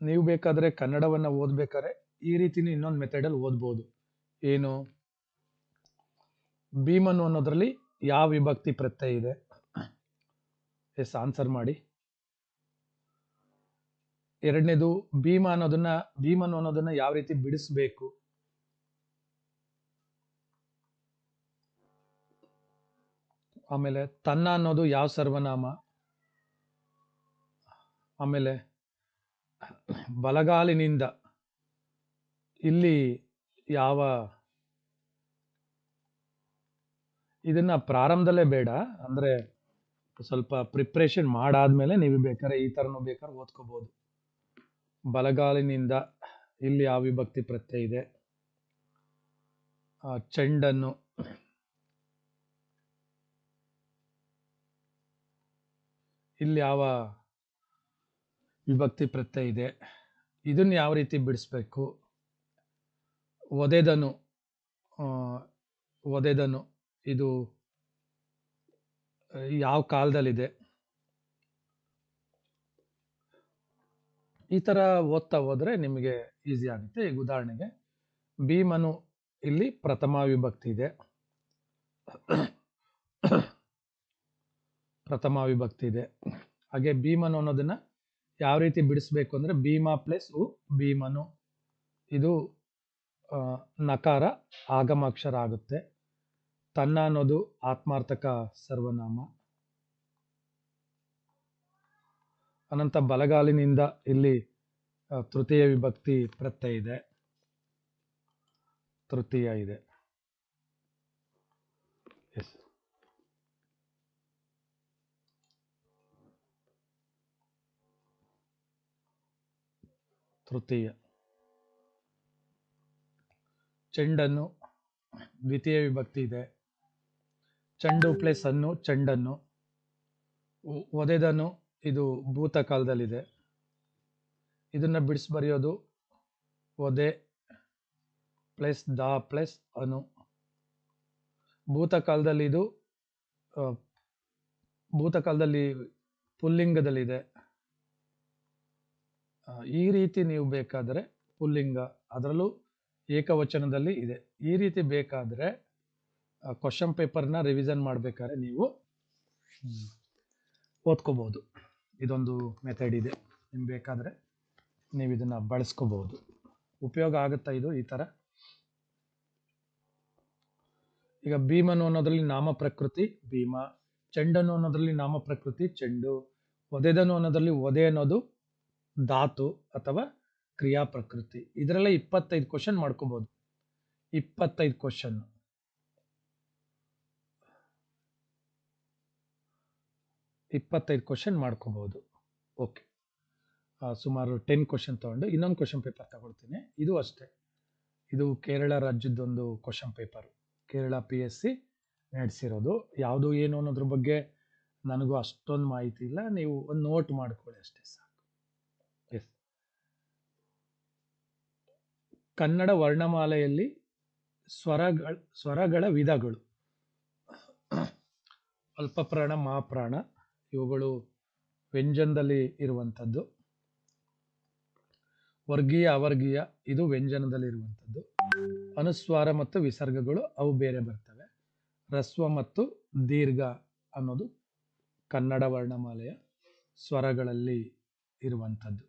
ನೀವು ಬೇಕಾದರೆ ಕನ್ನಡವನ್ನು ಓದ್ಬೇಕಾದ್ರೆ ಈ ರೀತಿನೂ ಇನ್ನೊಂದು ಮೆಥಡಲ್ಲಿ ಓದ್ಬೋದು. ಏನು? ಭೀಮನು ಅನ್ನೋದ್ರಲ್ಲಿ ಯಾವ ವಿಭಕ್ತಿ ಪ್ರತ್ಯಯ ಇದೆ? ಎಸ್ ಆನ್ಸರ್ ಮಾಡಿ. ಎರಡನೇದು, ಭೀಮ ಅನ್ನೋದನ್ನ, ಭೀಮನು ಅನ್ನೋದನ್ನ ಯಾವ ರೀತಿ ಬಿಡಿಸ್ಬೇಕು? ಆಮೇಲೆ, ತನ್ನ ಅನ್ನೋದು ಯಾವ ಸರ್ವನಾಮ? ಆಮೇಲೆ, ಬಲಗಾಲಿನಿಂದ ಇಲ್ಲಿ ಯಾವ, ಇದನ್ನ ಪ್ರಾರಂಭದಲ್ಲೇ ಬೇಡ, ಅಂದ್ರೆ ಸ್ವಲ್ಪ ಪ್ರಿಪ್ರೇಷನ್ ಮಾಡಾದ್ಮೇಲೆ ನೀವು ಬೇಕಾದ್ರೆ ಈ ಥರನೂ ಬೇಕಾದ್ರೆ ಓದ್ಕೋಬೋದು. ಬಲಗಾಲಿನಿಂದ ಇಲ್ಲಿ ಯಾವ ವಿಭಕ್ತಿ ಪ್ರತ್ಯಯ ಇದೆ. ಆ, ಚೆಂಡನ್ನು ಇಲ್ಲಿ ಯಾವ ವಿಭಕ್ತಿ ಪ್ರತ್ಯಯ ಇದೆ. ಇದನ್ನ ಯಾವ ರೀತಿ ಬಿಡಿಸ್ಬೇಕು? ಒದೆದನು ಆ, ಒದೆದನು ಇದು ಆ, ಯಾವ ಕಾಲದಲ್ಲಿದೆ? ಈ ಥರ ಓದ್ತಾ ಹೋದರೆ ನಿಮಗೆ ಈಸಿ ಆಗುತ್ತೆ. ಈಗ ಉದಾಹರಣೆಗೆ, ಭೀಮನು ಇಲ್ಲಿ ಪ್ರಥಮ ವಿಭಕ್ತಿ ಇದೆ. ಪ್ರಥಮ ವಿಭಕ್ತಿ ಇದೆ. ಹಾಗೆ ಭೀಮನು ಅನ್ನೋದನ್ನ ಯಾವ ರೀತಿ ಬಿಡಿಸ್ಬೇಕು ಅಂದ್ರೆ ಭೀಮ ಪ್ಲಸ್ ಉ ಭೀಮನು. ಇದು ನಕಾರ ಆಗಮಾಕ್ಷರ ಆಗುತ್ತೆ. ತನ್ನ ಅನ್ನೋದು ಆತ್ಮಾರ್ಥಕ ಸರ್ವನಾಮ. ಅನಂತ ಬಲಗಾಲಿನಿಂದ ಇಲ್ಲಿ ತೃತೀಯ ವಿಭಕ್ತಿ ಪ್ರತ್ಯಯ ಇದೆ. ತೃತೀಯ ಇದೆ. ಎಸ್ ತೃತೀಯ. ಚೆಂಡನ್ನು ದ್ವಿತೀಯ ವಿಭಕ್ತಿ ಇದೆ. ಚೆಂಡು ಪ್ಲಸ್ ಅನ್ನು ಚೆಂಡನ್ನು ಒದೆದನು ಇದು ಭೂತಕಾಲದಲ್ಲಿದೆ. ಇದನ್ನು ಬಿಡಿಸಿ ಬರೆಯೋದು ಒದೆ ಪ್ಲಸ್ ದ ಪ್ಲಸ್ ಅನು ಭೂತಕಾಲದಲ್ಲಿ ಇದು ಭೂತಕಾಲದಲ್ಲಿ ಪುಲ್ಲಿಂಗದಲ್ಲಿದೆ. ಈ ರೀತಿ ನೀವು ಬೇಕಾದರೆ ಪುಲ್ಲಿಂಗ, ಅದರಲ್ಲೂ ಏಕವಚನದಲ್ಲಿ ಇದೆ. ಈ ರೀತಿ ಬೇಕಾದರೆ ಕ್ವಶನ್ ಪೇಪರ್ನ ರಿವಿಷನ್ ಮಾಡಬೇಕಾದ್ರೆ ನೀವು ಓದ್ಕೋಬೋದು ಇದೊಂದು ಮೆಥಡ್ ಇದೆ. ನಿಮ್ಗೆ ಬೇಕಾದರೆ ನೀವು ಇದನ್ನು ಬಳಸ್ಕೋಬಹುದು. ಉಪಯೋಗ ಆಗುತ್ತಾ ಇದು ಈ ಥರ ಈಗ ಭೀಮನು ಅನ್ನೋದ್ರಲ್ಲಿ ನಾಮ ಪ್ರಕೃತಿ, ಭೀಮ. ಚೆಂಡನು ಅನ್ನೋದ್ರಲ್ಲಿ ನಾಮ ಪ್ರಕೃತಿ, ಚೆಂಡು. ಒದೆದನು ಅನ್ನೋದ್ರಲ್ಲಿ ಒದೆ ಅನ್ನೋದು ಧಾತು ಅಥವಾ ಕ್ರಿಯಾ ಪ್ರಕೃತಿ ಇದರಲ್ಲೇ ಇಪ್ಪತ್ತೈದು ಕ್ವಶನ್ ಮಾಡ್ಕೋಬಹುದು. ಇಪ್ಪತ್ತೈದು ಕ್ವಶನ್ ಇಪ್ಪತ್ತೈದು ಕ್ವಶನ್ ಮಾಡ್ಕೋಬಹುದು ಓಕೆ ಸುಮಾರು ಟೆನ್ ಕ್ವಶನ್ ತಗೊಂಡು ಇನ್ನೊಂದು ಕ್ವಶನ್ ಪೇಪರ್ ತಗೊಳ್ತೀನಿ. ಇದು ಅಷ್ಟೇ. ಇದು Kerala ರಾಜ್ಯದ್ದೊಂದು question paper Kerala P S C ನಡೆಸಿರೋದು. ಯಾವುದು ಏನು ಅನ್ನೋದ್ರ ಬಗ್ಗೆ ನನಗೂ ಅಷ್ಟೊಂದು ಮಾಹಿತಿ ಇಲ್ಲ. ನೀವು ಒಂದು ನೋಟ್ ಮಾಡ್ಕೊಳ್ಳಿ ಅಷ್ಟೇ ಸಾಕು. ಎಸ್ ಕನ್ನಡ ವರ್ಣಮಾಲೆಯಲ್ಲಿ ಸ್ವರಗಳ ಸ್ವರಗಳ ವಿಧಗಳು. ಅಲ್ಪಪ್ರಾಣ ಮಹಾಪ್ರಾಣ ಇವುಗಳು ವ್ಯಂಜನದಲ್ಲಿ ಇರುವಂಥದ್ದು. ವರ್ಗೀಯ, ಅವರ್ಗೀಯ ಇದು ವ್ಯಂಜನದಲ್ಲಿ ಇರುವಂಥದ್ದು. ಅನುಸ್ವಾರ ಮತ್ತು ವಿಸರ್ಗಗಳು ಅವು ಬೇರೆ ಬರ್ತವೆ. ರಸ್ವ ಮತ್ತು ದೀರ್ಘ ಅನ್ನೋದು ಕನ್ನಡ ವರ್ಣಮಾಲೆಯ ಸ್ವರಗಳಲ್ಲಿ ಇರುವಂಥದ್ದು.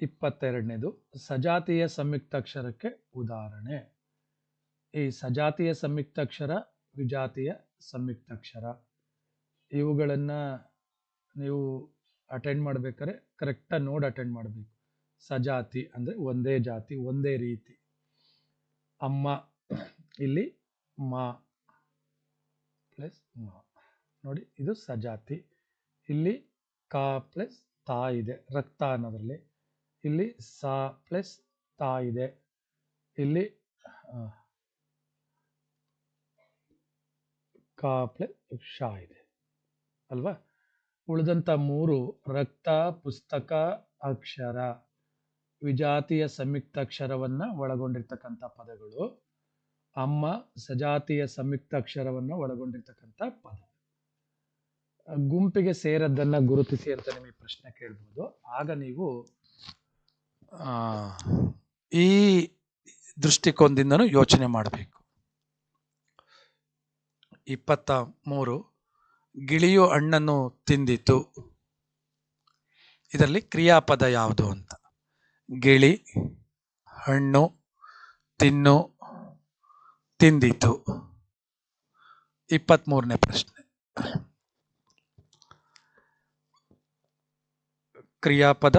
ಇಪ್ಪತ್ತೆರಡನೇದು ಸಜಾತಿಯ ಸಂಯುಕ್ತಾಕ್ಷರಕ್ಕೆ ಉದಾಹರಣೆ. ಈ ಸಜಾತಿಯ ಸಂಯುಕ್ತಾಕ್ಷರ ವಿಜಾತಿಯ ಸಂಯುಕ್ತಾಕ್ಷರ ಇವುಗಳನ್ನು ನೀವು ಅಟೆಂಡ್ ಮಾಡ್ಬೇಕಾದ್ರೆ ಕರೆಕ್ಟಾಗಿ ನೋಡಿ ಅಟೆಂಡ್ ಮಾಡಬೇಕು. ಸಜಾತಿ ಅಂದರೆ ಒಂದೇ ಜಾತಿ, ಒಂದೇ ರೀತಿ. ಅಮ್ಮ, ಇಲ್ಲಿ ಮಾ ಪ್ಲಸ್ ಮಾ. ನೋಡಿ, ಇದು ಸಜಾತಿ. ಇಲ್ಲಿ ಕಾ ಪ್ಲಸ್ ತಾ ಇದೆ, ರಕ್ತ ಅನ್ನೋದ್ರಲ್ಲಿ. ಇಲ್ಲಿ ಸಾ ಪ್ಲಸ್ ತಾ ಇದೆ. ಇಲ್ಲಿ ಆ, ಕಾ ಶಾ ಇದೆ ಅಲ್ವಾ? ಉಳಿದಂಥ ಮೂರು ರಕ್ತ ಪುಸ್ತಕ ಅಕ್ಷರ. ವಿಜಾತಿಯ ಸಂಯುಕ್ತಾಕ್ಷರವನ್ನು ಒಳಗೊಂಡಿರ್ತಕ್ಕಂಥ ಪದಗಳು. ಅಮ್ಮ ಸಜಾತಿಯ ಸಂಯುಕ್ತಾಕ್ಷರವನ್ನು ಒಳಗೊಂಡಿರ್ತಕ್ಕಂಥ ಪದ. ಗುಂಪಿಗೆ ಸೇರದ್ದನ್ನು ಗುರುತಿಸಿ ಅಂತ ನಿಮಗೆ ಪ್ರಶ್ನೆ ಕೇಳ್ಬೋದು. ಆಗ ನೀವು ಈ ದೃಷ್ಟಿಕೋನದಿಂದನೂ ಯೋಚನೆ ಮಾಡಬೇಕು. ಇಪ್ಪತ್ತ ಮೂರು ಗಿಳಿಯು ಹಣ್ಣನ್ನು ತಿಂದಿತು. ಇದರಲ್ಲಿ ಕ್ರಿಯಾಪದ ಯಾವುದು ಅಂತ? ಗಿಳಿ, ಹಣ್ಣು, ತಿನ್ನು, ತಿಂದಿತು. ಇಪ್ಪತ್ತ್ಮೂರನೇ ಪ್ರಶ್ನೆ. ಕ್ರಿಯಾಪದ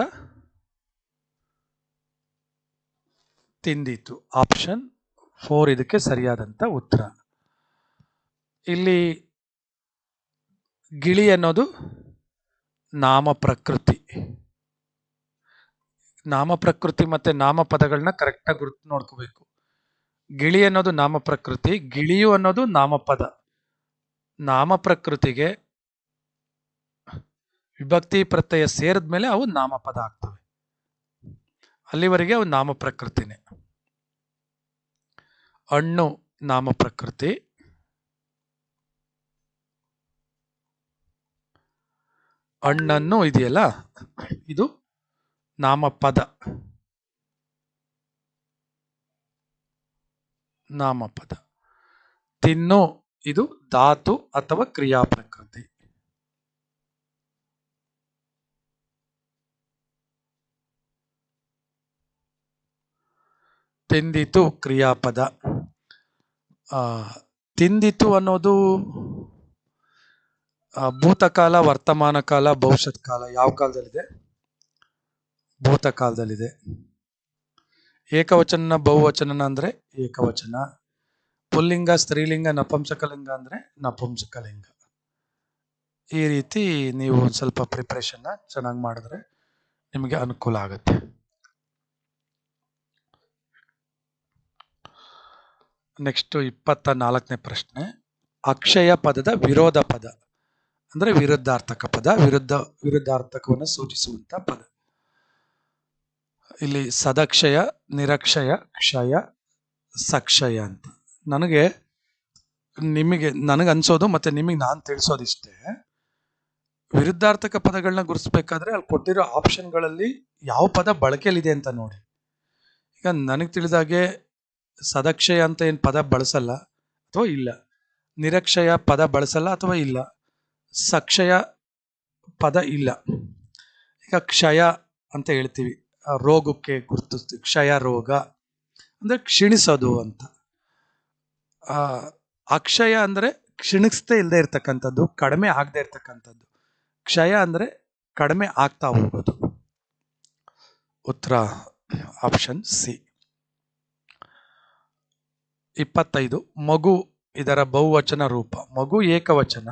ತಿಂದಿತು. ಆಪ್ಷನ್ ಫೋರ್ ಇದಕ್ಕೆ ಸರಿಯಾದಂಥ ಉತ್ತರ. ಇಲ್ಲಿ ಗಿಳಿ ಅನ್ನೋದು ನಾಮ ಪ್ರಕೃತಿ. ನಾಮ ಪ್ರಕೃತಿ ಮತ್ತೆ ನಾಮಪದಗಳನ್ನ ಕರೆಕ್ಟಾಗಿ ಗುರುತು ನೋಡ್ಕೋಬೇಕು. ಗಿಳಿ ಅನ್ನೋದು ನಾಮ ಪ್ರಕೃತಿ, ಗಿಳಿಯು ಅನ್ನೋದು ನಾಮಪದ ನಾಮ ಪ್ರಕೃತಿಗೆ ವಿಭಕ್ತಿ, ಪ್ರತ್ಯಯ ಸೇರಿದ್ಮೇಲೆ ಅವು ನಾಮಪದ ಆಗ್ತವೆ. ಅಲ್ಲಿವರೆಗೆ ಅವು ನಾಮ ಪ್ರಕೃತಿನೇ. ಹಣ್ಣು ನಾಮ ಪ್ರಕೃತಿ. ಹಣ್ಣನ್ನು ಇದೆಯಲ್ಲ? ಇದು ನಾಮಪದ. ನಾಮಪದ. ತಿನ್ನು, ಇದು ಧಾತು ಅಥವಾ ಕ್ರಿಯಾ ಪ್ರಕೃತಿ ತಿಂದಿತು ಕ್ರಿಯಾಪದ. ತಿಂದಿತು ಅನ್ನೋದು ಭೂತಕಾಲ, ವರ್ತಮಾನ ಕಾಲ ಭವಿಷ್ಯತ್ ಕಾಲ ಯಾವ ಕಾಲದಲ್ಲಿದೆ? ಭೂತಕಾಲದಲ್ಲಿದೆ. ಏಕವಚನ ಬಹುವಚನ ಅಂದರೆ ಏಕವಚನ. ಪುಲ್ಲಿಂಗ, ಸ್ತ್ರೀಲಿಂಗ, ನಪುಂಸಕಲಿಂಗ ಅಂದರೆ ನಪುಂಸಕಲಿಂಗ. ಈ ರೀತಿ ನೀವು ಒಂದು ಸ್ವಲ್ಪ ಪ್ರಿಪ್ರೇಷನ್ನ ಚೆನ್ನಾಗಿ ಮಾಡಿದ್ರೆ ನಿಮಗೆ ಅನುಕೂಲ ಆಗುತ್ತೆ. ನೆಕ್ಸ್ಟ್ ಇಪ್ಪತ್ತ ನಾಲ್ಕನೇ ಪ್ರಶ್ನೆ. ಅಕ್ಷಯ ಪದದ ವಿರೋಧ ಪದ. ಅಂದ್ರೆ ವಿರುದ್ಧಾರ್ಥಕ ಪದ, ವಿರುದ್ಧ, ವಿರುದ್ಧಾರ್ಥಕವನ್ನು ಸೂಚಿಸುವಂತ ಪದ. ಇಲ್ಲಿ ಸದಕ್ಷಯ, ನಿರಕ್ಷಯ, ಕ್ಷಯ, ಸಕ್ಷಯ ಅಂತ. ನನಗೆ ನಿಮಗೆ, ನನಗೆ ಅನ್ಸೋದು ಮತ್ತೆ ನಿಮಗೆ ನಾನು ತಿಳಿಸೋದಿಷ್ಟೇ, ವಿರುದ್ಧಾರ್ಥಕ ಪದಗಳನ್ನ ಗುರುತಿಸ್ಬೇಕಾದ್ರೆ ಅಲ್ಲಿ ಕೊಟ್ಟಿರೋ ಆಪ್ಷನ್ಗಳಲ್ಲಿ ಯಾವ ಪದ ಬಳಕೆಯಲ್ಲಿದೆ ಅಂತ ನೋಡಿ. ಈಗ ನನಗೆ ತಿಳಿದಾಗೆ ಸದಕ್ಷಯ ಅಂತ ಏನು ಪದ ಬಳಸಲ್ಲ ಅಥವಾ ಇಲ್ಲ, ನಿರಕ್ಷಯ ಪದ ಬಳಸಲ್ಲ ಅಥವಾ ಇಲ್ಲ ಸಕ್ಷಯ ಪದ ಇಲ್ಲ. ಈಗ ಕ್ಷಯ ಅಂತ ಹೇಳ್ತೀವಿ. ರೋಗಕ್ಕೆ ಗುರುತು ಕ್ಷಯ ರೋಗ ಅಂದ್ರೆ ಕ್ಷೀಣಿಸೋದು ಅಂತ. ಅಕ್ಷಯ ಅಂದ್ರೆ ಕ್ಷೀಣಿಸ್ದೇ ಇಲ್ಲದೆ ಇರ್ತಕ್ಕಂಥದ್ದು, ಕಡಿಮೆ ಆಗದೆ ಇರ್ತಕ್ಕಂಥದ್ದು. ಕ್ಷಯ ಅಂದ್ರೆ ಕಡಿಮೆ ಆಗ್ತಾ ಹೋಗೋದು. ಉತ್ತರ ಆಪ್ಷನ್ ಸಿ. ಇಪ್ಪತ್ತೈದು, ಮಗು ಇದರ ಬಹುವಚನ ರೂಪ. ಮಗು ಏಕವಚನ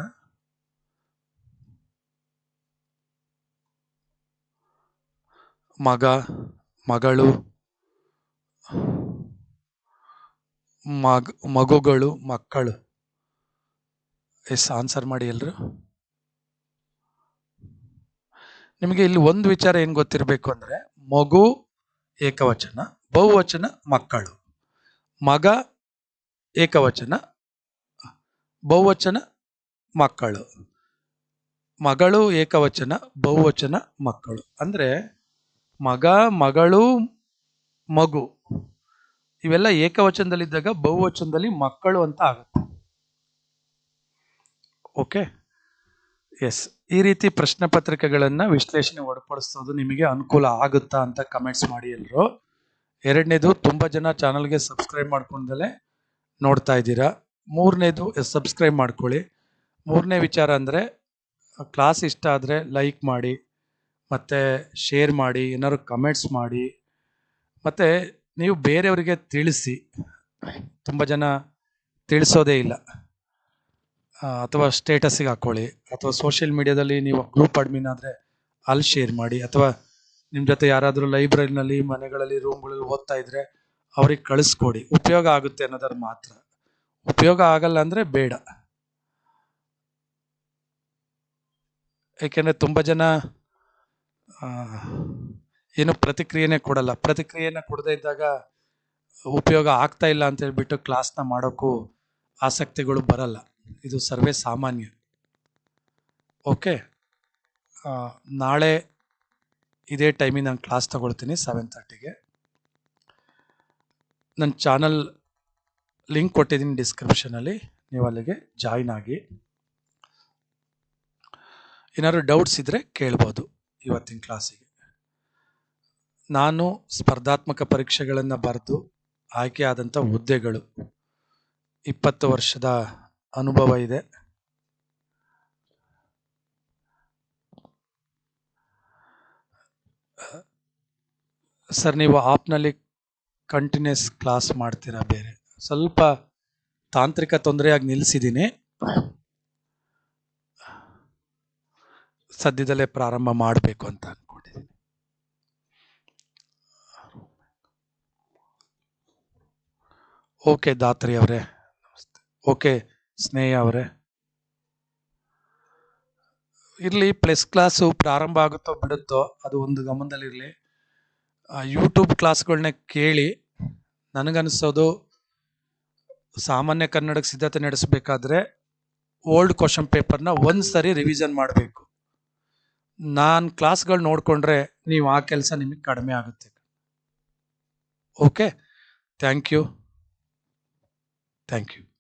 ಮಗ, ಮಗಳು, ಮಗ, ಮಗುಗಳು, ಮಕ್ಕಳು. ಎಸ್ ಆನ್ಸರ್ ಮಾಡಿ ಎಲ್ಲರೂ ನಿಮಗೆ ಇಲ್ಲಿ ಒಂದು ವಿಚಾರ ಏನು ಗೊತ್ತಿರಬೇಕು ಅಂದ್ರೆ, ಮಗು ಏಕವಚನ, ಬಹುವಚನ, ಮಕ್ಕಳು. ಮಗ ಏಕವಚನ, ಬಹುವಚನ, ಮಕ್ಕಳು. ಮಗಳು ಏಕವಚನ, ಬಹುವಚನ, ಮಕ್ಕಳು. ಅಂದ್ರೆ ಮಗ, ಮಗಳು, ಮಗು. ಇವೆಲ್ಲ ಏಕವಚನದಲ್ಲಿದ್ದಾಗ ಬಹುವಚನದಲ್ಲಿ ಮಕ್ಕಳು ಅಂತ ಆಗುತ್ತೆ. ಓಕೆ ಎಸ್ ಈ ರೀತಿ ಪ್ರಶ್ನೆ ಪತ್ರಿಕೆಗಳನ್ನು ವಿಶ್ಲೇಷಣೆ ಒಳಪಡಿಸೋದು ನಿಮಗೆ ಅನುಕೂಲ ಆಗುತ್ತಾ ಅಂತ ಕಮೆಂಟ್ಸ್ ಮಾಡಿ ಎಲ್ಲರೂ. ಎರಡನೇದು, ತುಂಬಾ ಜನ ಚಾನಲ್ಗೆ ಸಬ್ಸ್ಕ್ರೈಬ್ ಮಾಡ್ಕೊಂಡಲೇ ನೋಡ್ತಾ ಇದ್ದೀರಾ. ಮೂರನೇದು ಸಬ್ಸ್ಕ್ರೈಬ್ ಮಾಡ್ಕೊಳ್ಳಿ. ಮೂರನೇ ವಿಚಾರ ಅಂದರೆ ಕ್ಲಾಸ್ ಇಷ್ಟ ಆದರೆ ಲೈಕ್ ಮಾಡಿ. ಮತ್ತು ಶೇರ್ ಮಾಡಿ, ಏನಾದ್ರು ಕಮೆಂಟ್ಸ್ ಮಾಡಿ, ಮತ್ತು ನೀವು ಬೇರೆಯವರಿಗೆ ತಿಳಿಸಿ. ತುಂಬ ಜನ ತಿಳಿಸೋದೇ ಇಲ್ಲ. ಅಥವಾ ಸ್ಟೇಟಸ್ಸಿಗೆ ಹಾಕ್ಕೊಳ್ಳಿ ಅಥವಾ ಸೋಷಿಯಲ್ ಮೀಡಿಯಾದಲ್ಲಿ ನೀವು ಗ್ರೂಪ್ ಅಡ್ಮಿನ್ ಆದರೆ ಅಲ್ಲಿ ಶೇರ್ ಮಾಡಿ. ಅಥವಾ ನಿಮ್ಮ ಜೊತೆ ಯಾರಾದರೂ ಲೈಬ್ರರಿನಲ್ಲಿ ಮನೆಗಳಲ್ಲಿ ರೂಮ್ಗಳಲ್ಲಿ ಓದ್ತಾ ಇದ್ದರೆ ಅವ್ರಿಗೆ ಕಳಿಸ್ಕೊಡಿ. ಉಪಯೋಗ ಆಗುತ್ತೆ ಅನ್ನೋದ್ರ ಮಾತ್ರ. ಉಪಯೋಗ ಆಗಲ್ಲ ಅಂದರೆ ಬೇಡ. ಏಕೆಂದರೆ ತುಂಬ ಜನ ಏನು ಪ್ರತಿಕ್ರಿಯೆನೇ ಕೊಡಲ್ಲ. ಪ್ರತಿಕ್ರಿಯೆನ ಕೊಡದೇ ಇದ್ದಾಗ ಉಪಯೋಗ ಆಗ್ತಾ ಇಲ್ಲ ಅಂತ ಹೇಳ್ಬಿಟ್ಟು ಕ್ಲಾಸ್ನ ಮಾಡೋಕ್ಕೂ ಆಸಕ್ತಿಗಳು ಬರಲ್ಲ. ಇದು ಸರ್ವೇ ಸಾಮಾನ್ಯ. ಓಕೆ ನಾಳೆ ಇದೇ ಟೈಮಿಗೆ ನಾನು ಕ್ಲಾಸ್ ತಗೊಳ್ತೀನಿ ಸೆವೆನ್ ತರ್ಟಿಗೆ ನನ್ನ ಚಾನಲ್ ಲಿಂಕ್ ಕೊಟ್ಟಿದ್ದೀನಿ ಡಿಸ್ಕ್ರಿಪ್ಷನಲ್ಲಿ ನೀವು ಅಲ್ಲಿಗೆ ಜಾಯ್ನ್ ಆಗಿ. ಏನಾದ್ರು ಡೌಟ್ಸ್ ಇದ್ದರೆ ಕೇಳ್ಬೋದು. ಇವತ್ತಿನ ಕ್ಲಾಸಿಗೆ. ನಾನು ಸ್ಪರ್ಧಾತ್ಮಕ ಪರೀಕ್ಷೆಗಳನ್ನು ಬರೆದು ಆಯ್ಕೆ ಆದಂಥ ಹುದ್ದೆಗಳು. ಇಪ್ಪತ್ತು ವರ್ಷದ ಅನುಭವ ಇದೆ. ಸರ್, ನೀವು ಆಪ್ನಲ್ಲಿ ಕಂಟಿನ್ಯೂಸ್ ಕ್ಲಾಸ್ ಮಾಡ್ತೀರಾ ಬೇರೆ? ಸ್ವಲ್ಪ ತಾಂತ್ರಿಕ ತೊಂದರೆಯಾಗಿ ನಿಲ್ಲಿಸಿದ್ದೀನಿ ಸದ್ಯದಲ್ಲೇ ಪ್ರಾರಂಭ ಮಾಡಬೇಕು ಅಂತ ಅಂದ್ಕೊಂಡಿದ್ದೀನಿ ಓಕೆ ದಾತ್ರಿ ಅವರೇ, ನಮಸ್ತೆ. ಓಕೆ ಸ್ನೇಹ ಅವರೇ. ಇರಲಿ, ಪ್ಲಸ್ ಕ್ಲಾಸು ಪ್ರಾರಂಭ ಆಗುತ್ತೋ ಬಿಡುತ್ತೋ ಅದು ಒಂದು ಗಮನದಲ್ಲಿರಲಿ ಯೂಟ್ಯೂಬ್ ಕ್ಲಾಸ್ಗಳನ್ನ ಕೇಳಿ ನನಗನ್ನಿಸೋದು ಸಾಮಾನ್ಯ ಕನ್ನಡಕ್ಕೆ ಸಿದ್ಧತೆ ನಡೆಸಬೇಕಾದ್ರೆ ಓಲ್ಡ್ ಕ್ವಶನ್ ಪೇಪರ್ನ ಒಂದು ಸರಿ ರಿವಿಷನ್ ಮಾಡಬೇಕು. ನಾನು ಕ್ಲಾಸ್ಗಳು ನೋಡಿಕೊಂಡ್ರೆ ನೀವು ಆ ಕೆಲಸ ನಿಮಗೆ ಕಡಿಮೆ ಆಗುತ್ತೆ. Okay. Thank you. Thank you.